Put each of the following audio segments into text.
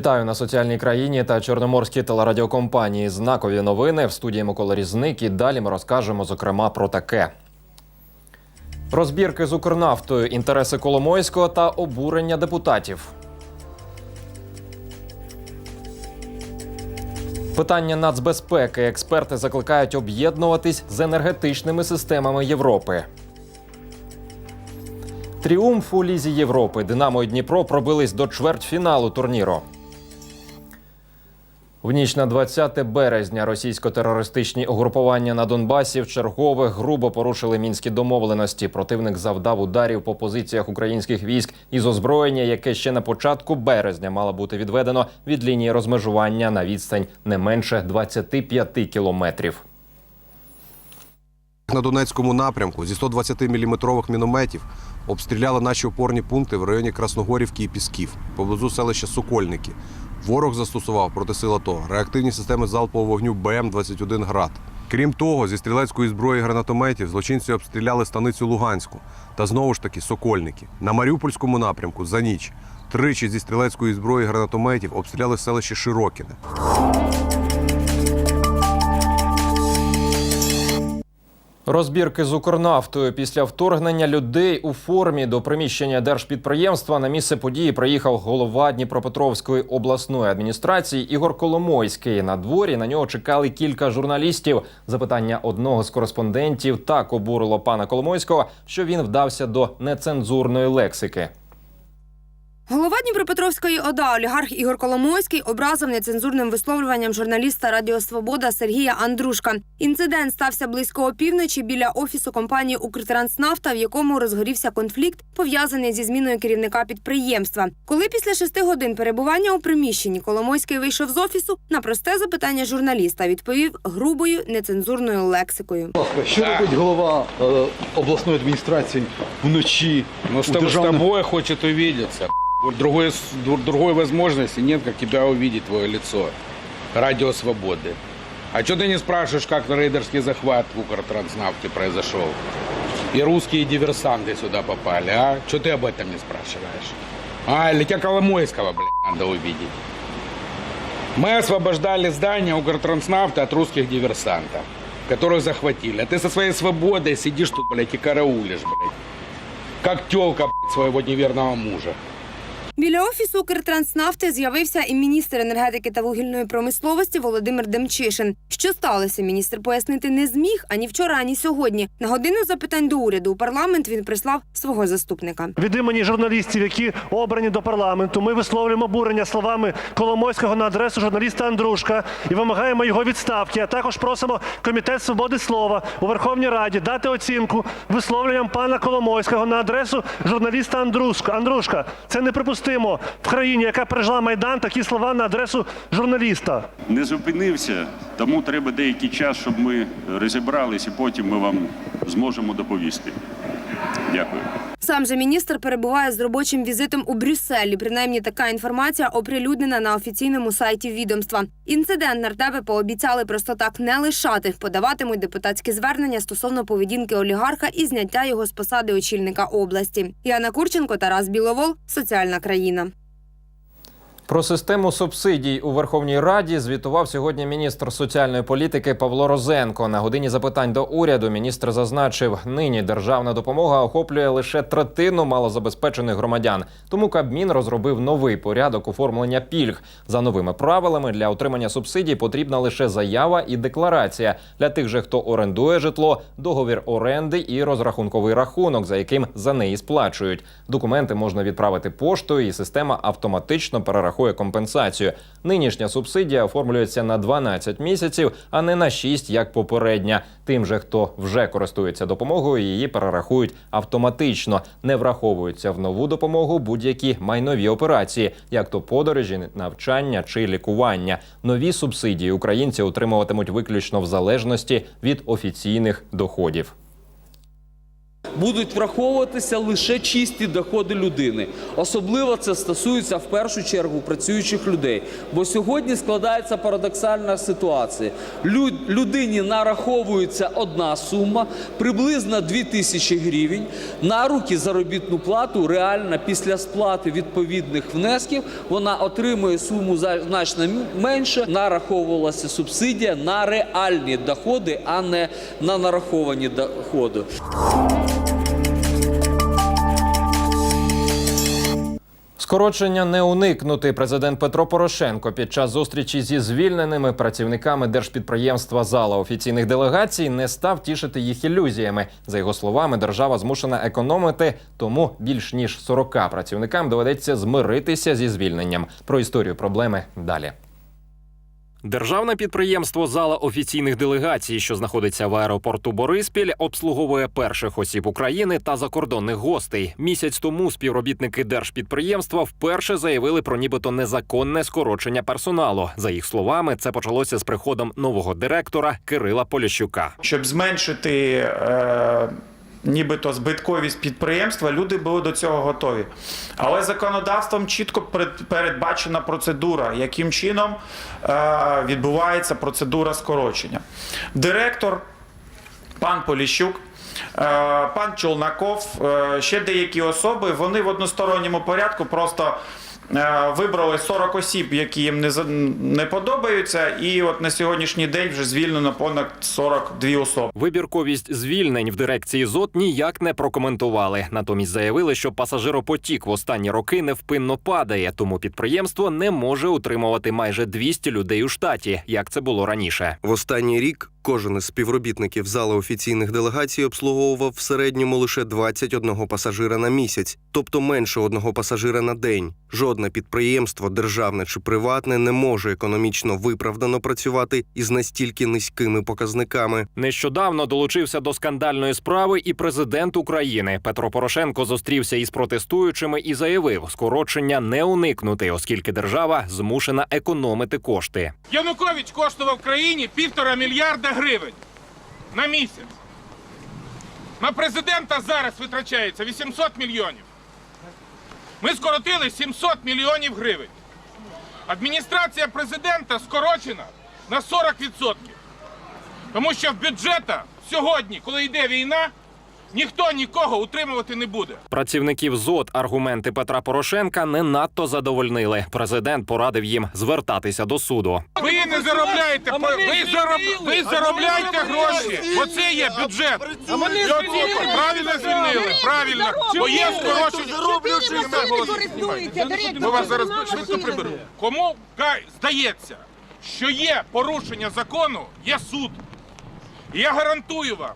Вітаю на соціальній країні та чорноморській телерадіокомпанії. Знакові новини в студії Микола Різник. І далі ми розкажемо зокрема про таке. Розбірки з Укрнафтою, інтереси Коломойського та обурення депутатів. Питання нацбезпеки. Експерти закликають об'єднуватись з енергетичними системами Європи. Тріумф у Лізі Європи. Динамо і Дніпро пробились до чвертьфіналу турніру. В ніч на 20 березня російсько-терористичні угрупування на Донбасі вчергове грубо порушили мінські домовленості. Противник завдав ударів по позиціях українських військ із озброєння, яке ще на початку березня мало бути відведено від лінії розмежування на відстань не менше 25 кілометрів. На Донецькому напрямку зі 120-мм мінометів обстріляли наші опорні пункти в районі Красногорівки і Пісків, поблизу селища Сокольники. Ворог застосував проти сил АТО реактивні системи залпового вогню БМ-21 «Град». Крім того, зі стрілецької зброї гранатометів злочинці обстріляли станицю Луганську та знову ж таки Сокольники. На Маріупольському напрямку за ніч тричі зі стрілецької зброї гранатометів обстріляли селище Широкіне. Розбірки з Укрнафтою після вторгнення людей у формі до приміщення держпідприємства на місце події приїхав голова Дніпропетровської обласної адміністрації Ігор Коломойський. На дворі на нього чекали кілька журналістів. Запитання одного з кореспондентів так обурило пана Коломойського, що він вдався до нецензурної лексики. Голова Дніпропетровської ОДА олігарх Ігор Коломойський образив нецензурним висловлюванням журналіста Радіо Свобода Сергія Андрушка. Інцидент стався близько опівночі біля офісу компанії Укртранснафта, в якому розгорівся конфлікт, пов'язаний зі зміною керівника підприємства. Коли після шести годин перебування у приміщенні Коломойський вийшов з офісу, на просте запитання журналіста відповів грубою нецензурною лексикою. Що робить голова е, обласної адміністрації вночі Ну, с, у тоб- с Другой, другой возможности нет, как тебя увидеть твое лицо. Радио Свободы. А что ты не спрашиваешь, как рейдерский захват в Укртранснафте произошел? И русские диверсанты сюда попали, а? Что ты об этом не спрашиваешь? А, или тебя Коломойского, блядь, надо увидеть. Мы освобождали здание Укртранснафта от русских диверсантов, которых захватили. А ты со своей свободой сидишь тут, блядь, и караулишь, блядь. Как телка, блядь, своего неверного мужа. Біля офісу Укртранснафти з'явився і міністр енергетики та вугільної промисловості Володимир Демчишин. Що сталося, міністр пояснити не зміг ані вчора, ані сьогодні. На годину запитань до уряду у парламент він прислав свого заступника. Від імені журналістів, які обрані до парламенту, ми висловлюємо обурення словами Коломойського на адресу журналіста Андрушка і вимагаємо його відставки. А також просимо комітет свободи слова у Верховній Раді дати оцінку висловлюванням пана Коломойського на адресу журналіста Андрушка. Андрушка, це неприпустимо в країні, яка пережила майдан. Такі слова на адресу журналіста. не зупинився, тому треба деякий час, щоб ми розібрались, і потім ми вам зможемо доповісти. Дякую. Сам же міністр перебуває з робочим візитом у Брюсселі. Принаймні, така інформація оприлюднена на офіційному сайті відомства. Інцидент нардепи пообіцяли просто так не лишати. Подаватимуть депутатські звернення стосовно поведінки олігарха і зняття його з посади очільника області. Яна Курченко, Тарас Біловол, соціальна країна. Про систему субсидій у Верховній Раді звітував сьогодні міністр соціальної політики Павло Розенко. На годині запитань до уряду міністр зазначив, нині державна допомога охоплює лише третину малозабезпечених громадян. Тому Кабмін розробив новий порядок оформлення пільг. За новими правилами для отримання субсидій потрібна лише заява і декларація для тих же, хто орендує житло, договір оренди і розрахунковий рахунок, за яким за неї сплачують. Документи можна відправити поштою, і система автоматично перерахує компенсацію. Нинішня субсидія оформлюється на 12 місяців, а не на 6, як попередня. Тим же, хто вже користується допомогою, її перерахують автоматично. Не враховуються в нову допомогу будь-які майнові операції, як то подорожі, навчання чи лікування. Нові субсидії українці отримуватимуть виключно в залежності від офіційних доходів. Будуть враховуватися лише чисті доходи людини. Особливо це стосується в першу чергу працюючих людей. Бо сьогодні складається парадоксальна ситуація. Лю- людині нараховується одна сума, приблизно 2 тисячі гривень. На руки заробітну плату реально після сплати відповідних внесків вона отримує суму значно менше. Нараховувалася субсидія на реальні доходи, а не на нараховані доходи. Скорочення не уникнути. Президент Петро Порошенко під час зустрічі зі звільненими працівниками держпідприємства зала офіційних делегацій не став тішити їх ілюзіями. За його словами, держава змушена економити, тому більш ніж 40 працівникам доведеться змиритися зі звільненням. Про історію проблеми далі. Державне підприємство зала офіційних делегацій, що знаходиться в аеропорту Бориспіль, обслуговує перших осіб України та закордонних гостей. Місяць тому співробітники держпідприємства вперше заявили про нібито незаконне скорочення персоналу. За їх словами, це почалося з приходом нового директора Кирила Поліщука. щоб зменшити е, нібито збитковість підприємства, люди були до цього готові. Але законодавством чітко передбачена процедура, яким чином е, відбувається процедура скорочення. Директор, пан Поліщук. е, Пан Чолнаков, е, ще деякі особи, вони в односторонньому порядку просто вибрали 40 осіб, які їм не, не подобаються, і от на сьогоднішній день вже звільнено понад 42 особи. Вибірковість звільнень в дирекції ЗОТ ніяк не прокоментували. Натомість заявили, що пасажиропотік в останні роки невпинно падає, тому підприємство не може утримувати майже 200 людей у штаті, як це було раніше. В останній рік кожен із співробітників зали офіційних делегацій обслуговував в середньому лише 21 пасажира на місяць, тобто менше одного пасажира на день. Жодне підприємство, державне чи приватне, не може економічно виправдано працювати із настільки низькими показниками. Нещодавно долучився до скандальної справи і президент України Петро Порошенко зустрівся із протестуючими і заявив, скорочення не уникнути, оскільки держава змушена економити кошти. Янукович коштував країні півтора мільярда гривень на місяць. На президента зараз витрачається 800 мільйонів. Ми скоротили 700 мільйонів гривень. Адміністрація президента скорочена на 40%. Тому що в бюджета сьогодні, коли йде війна, ніхто нікого утримувати не буде. Працівників ЗОТ аргументи Петра Порошенка не надто задовольнили. Президент порадив їм звертатися до суду. Ви не заробляєте, ви, зароб, ви заробляєте гроші. Оце є бюджет. Правильно звільнили, правильно. Бо є скорочення. Ми вас зараз швидко приберу. Кому здається, що є порушення закону, є суд. І я гарантую вам,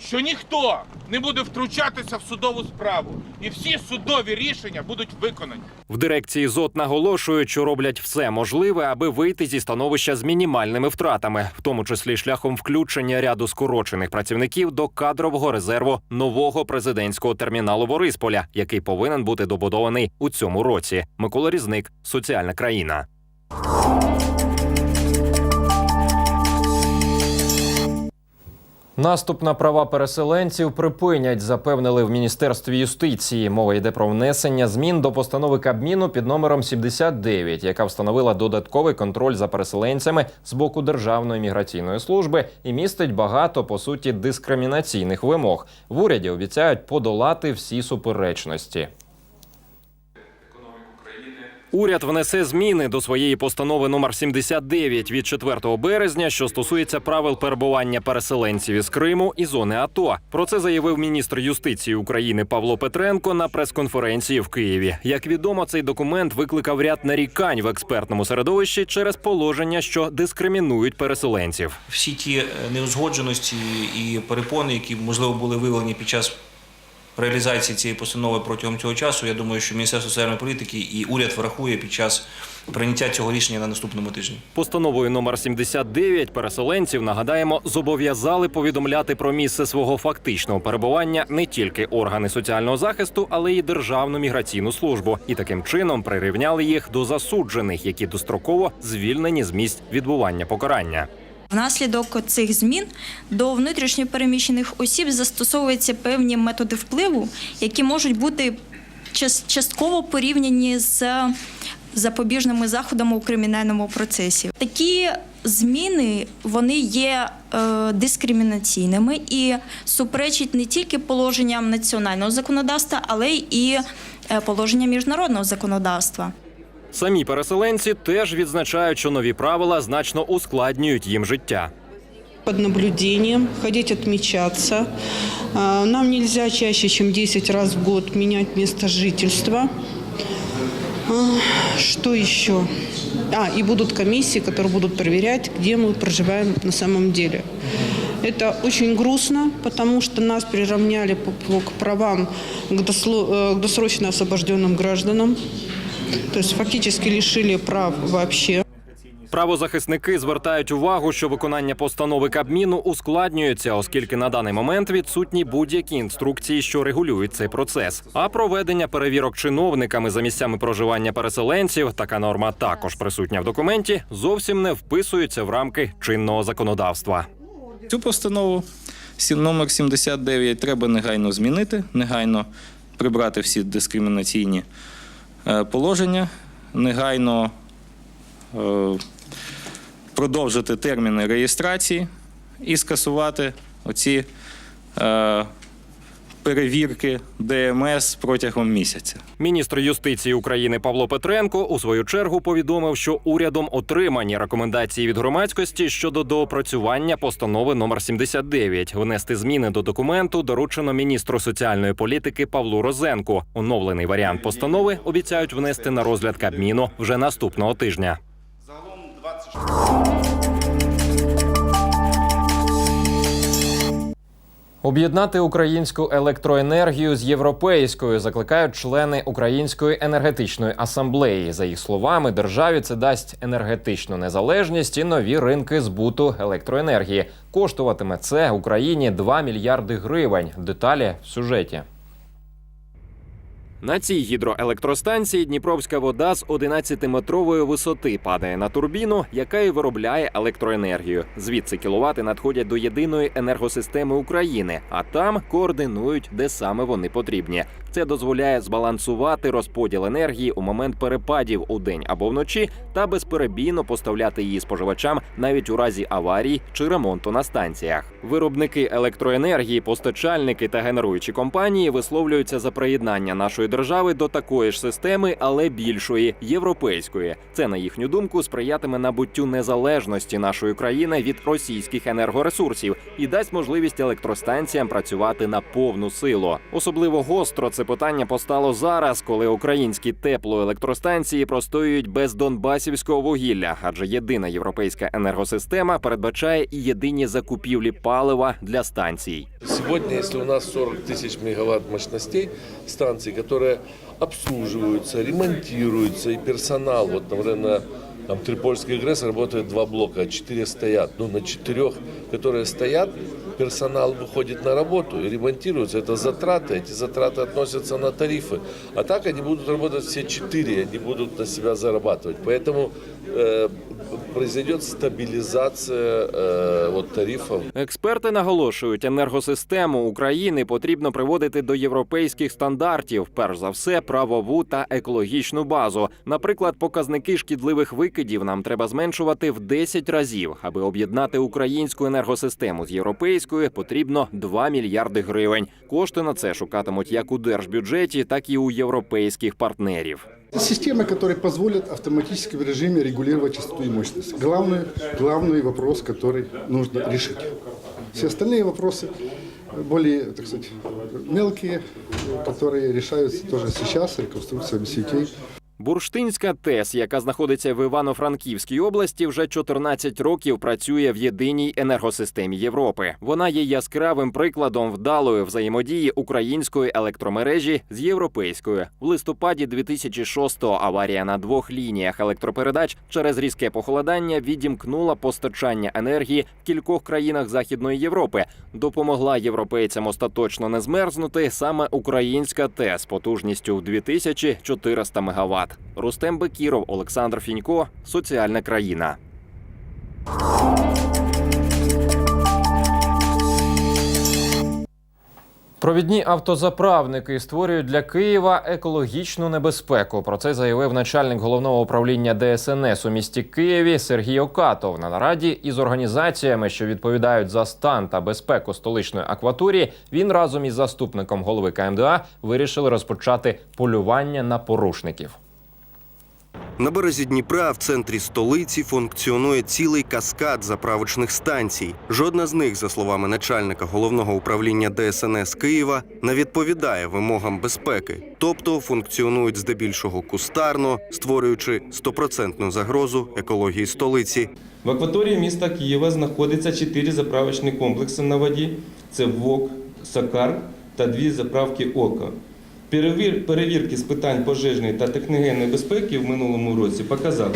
що ніхто не буде втручатися в судову справу. І всі судові рішення будуть виконані. В дирекції ЗОТ наголошують, що роблять все можливе, аби вийти зі становища з мінімальними втратами, в тому числі шляхом включення ряду скорочених працівників до кадрового резерву нового президентського терміналу Борисполя, який повинен бути добудований у цьому році. Микола Різник, соціальна країна. Наступ на права переселенців припинять, запевнили в міністерстві юстиції. Мова йде про внесення змін до постанови Кабміну під номером 79, яка встановила додатковий контроль за переселенцями з боку Державної міграційної служби і містить багато по суті дискримінаційних вимог. В уряді обіцяють подолати всі суперечності. Уряд внесе зміни до своєї постанови номер 79 від 4 березня, що стосується правил перебування переселенців із Криму і зони АТО. Про це заявив міністр юстиції України Павло Петренко на прес-конференції в Києві. Як відомо, цей документ викликав ряд нарікань в експертному середовищі через положення, що дискримінують переселенців. всі ті е, неузгодженості і перепони, які можливо були виявлені під час реалізації цієї постанови протягом цього часу, я думаю, що Міністерство соціальної політики і уряд врахує під час прийняття цього рішення на наступному тижні. Постановою номер 79 переселенців нагадаємо зобов'язали повідомляти про місце свого фактичного перебування не тільки органи соціального захисту, але й державну міграційну службу, і таким чином прирівняли їх до засуджених, які достроково звільнені з місць відбування покарання. Внаслідок цих змін до внутрішньопереміщених осіб застосовуються певні методи впливу, які можуть бути частково порівняні з запобіжними заходами у кримінальному процесі. Такі зміни вони є е, дискримінаційними і суперечать не тільки положенням національного законодавства, але й е, положенням міжнародного законодавства. Самі переселенці теж відзначають, що нові правила значно ускладнюють їм життя. под наблюдением, ходить отмечаться. А, Нам нельзя чаще, чем 10 раз в год менять место жительства. А, Что еще? А, и будут комиссии, которые будут проверять, где мы проживаем на самом деле. Это очень грустно, потому что нас приравняли по, по- к правам к, досло- э, к досрочно освобожденным гражданам. То есть фактически лишили прав вообще. Правозахисники звертають увагу, що виконання постанови Кабміну ускладнюється, оскільки на даний момент відсутні будь-які інструкції, що регулюють цей процес. А проведення перевірок чиновниками за місцями проживання переселенців, така норма також присутня в документі, зовсім не вписується в рамки чинного законодавства. Цю постанову номер 79 треба негайно змінити, негайно прибрати всі дискримінаційні положення, негайно е, продовжити терміни реєстрації і скасувати оці е, перевірки ДМС протягом місяця. Міністр юстиції України Павло Петренко у свою чергу повідомив, що урядом отримані рекомендації від громадськості щодо доопрацювання постанови номер 79. Внести зміни до документу доручено міністру соціальної політики Павлу Розенку. Оновлений варіант постанови обіцяють внести на розгляд Кабміну вже наступного тижня. Об'єднати українську електроенергію з європейською закликають члени Української енергетичної асамблеї. За їх словами, державі це дасть енергетичну незалежність і нові ринки збуту електроенергії. Коштуватиме це Україні 2 мільярди гривень. Деталі в сюжеті. На цій гідроелектростанції Дніпровська вода з 11-метрової висоти падає на турбіну, яка і виробляє електроенергію. Звідси кіловати надходять до єдиної енергосистеми України, а там координують, де саме вони потрібні. Це дозволяє збалансувати розподіл енергії у момент перепадів у день або вночі та безперебійно поставляти її споживачам навіть у разі аварій чи ремонту на станціях. Виробники електроенергії, постачальники та генеруючі компанії висловлюються за приєднання нашої держави до такої ж системи, але більшої європейської. Це на їхню думку сприятиме набуттю незалежності нашої країни від російських енергоресурсів і дасть можливість електростанціям працювати на повну силу. Особливо гостро це питання постало зараз, коли українські теплоелектростанції простоюють без донбасівського вугілля, адже єдина європейська енергосистема передбачає і єдині закупівлі палива для станцій. Сегодня, если у нас 40 тысяч мегаватт мощностей станций, которые обслуживаются, ремонтируются, и персонал, вот, например, на там, Трипольской ГРЭС работает два блока, а четыре стоят. Ну, на четырех, которые стоят, персонал выходит на работу и ремонтируется. Это затраты, эти затраты относятся на тарифы. А так они будут работать все четыре, они будут на себя зарабатывать. Поэтому э, произойдет стабилизация э, вот, тарифов. Експерти наголошують, енергосистему України потрібно приводити до європейських стандартів, перш за все, правову та екологічну базу. Наприклад, показники шкідливих викидів нам треба зменшувати в 10 разів. Аби об'єднати українську енергосистему з європейською, потрібно 2 мільярди гривень. Кошти на це шукатимуть як у держбюджеті, так і у європейських партнерів. Системы, которые позволят автоматически в режиме регулировать частоту и мощность. Главный, главный вопрос, который нужно решить. Все остальные вопросы более, так сказать, мелкие, которые решаются тоже сейчас, реконструкция сетей. Бурштинська ТЕС, яка знаходиться в Івано-Франківській області, вже 14 років працює в єдиній енергосистемі Європи. Вона є яскравим прикладом вдалої взаємодії української електромережі з європейською. В листопаді 2006-го аварія на двох лініях електропередач через різке похолодання відімкнула постачання енергії в кількох країнах Західної Європи. Допомогла європейцям остаточно не змерзнути саме українська ТЕС потужністю в 2400 МВт. Кат, Рустем Бекіров, Олександр Фінько, соціальна країна. Провідні автозаправники створюють для Києва екологічну небезпеку. Про це заявив начальник головного управління ДСНС у місті Києві Сергій Окатов на нараді із організаціями, що відповідають за стан та безпеку столичної акваторії. Він разом із заступником голови КМДА вирішили розпочати полювання на порушників. На березі Дніпра в центрі столиці функціонує цілий каскад заправочних станцій. Жодна з них, за словами начальника головного управління ДСНС Києва, не відповідає вимогам безпеки, тобто функціонують здебільшого кустарно, створюючи стопроцентну загрозу екології столиці. В акваторії міста Києва знаходиться чотири заправочні комплекси на воді: це ВОК, Сакар та дві заправки ОКА. Перевір- Перевірки з питань пожежної та техногенної безпеки в минулому році показали,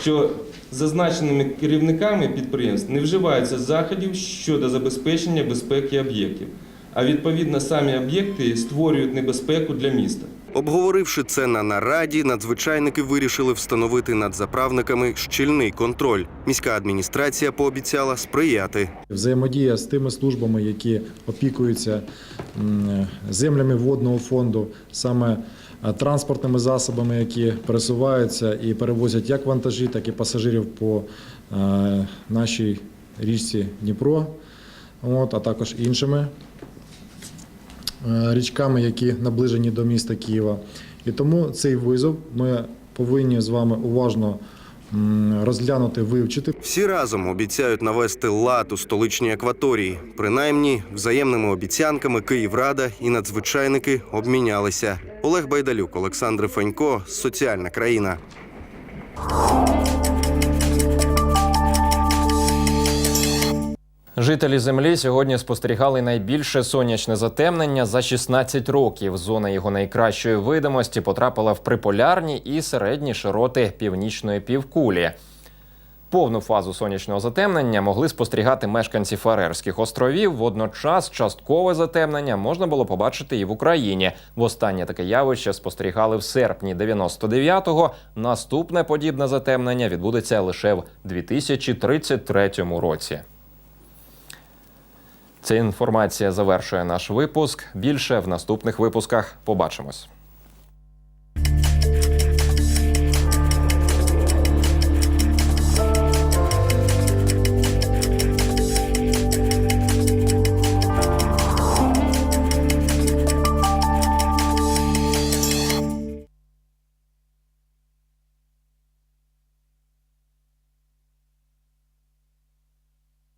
що зазначеними керівниками підприємств не вживаються заходів щодо забезпечення безпеки об'єктів, а відповідно самі об'єкти створюють небезпеку для міста. Обговоривши це на нараді, надзвичайники вирішили встановити над заправниками щільний контроль. Міська адміністрація пообіцяла сприяти. Взаємодія з тими службами, які опікуються землями водного фонду, саме е, транспортними засобами, які пересуваються і перевозять як вантажі, так і пасажирів по е, нашій річці Дніпро, а також іншими річками, які наближені до міста Києва. І тому цей визов ми повинні з вами уважно розглянути, вивчити. Всі разом обіцяють навести лад у столичній акваторії. Принаймні, взаємними обіцянками Київрада і надзвичайники обмінялися. Олег Байдалюк, Олександр Фенько, Соціальна країна. Жителі землі сьогодні спостерігали найбільше сонячне затемнення за 16 років. Зона його найкращої видимості потрапила в приполярні і середні широти північної півкулі. Повну фазу сонячного затемнення могли спостерігати мешканці Фарерських островів. Водночас часткове затемнення можна було побачити і в Україні. Востаннє таке явище спостерігали в серпні 99-го. Наступне подібне затемнення відбудеться лише в 2033 році. Ця інформація завершує наш випуск. Більше в наступних випусках. Побачимось.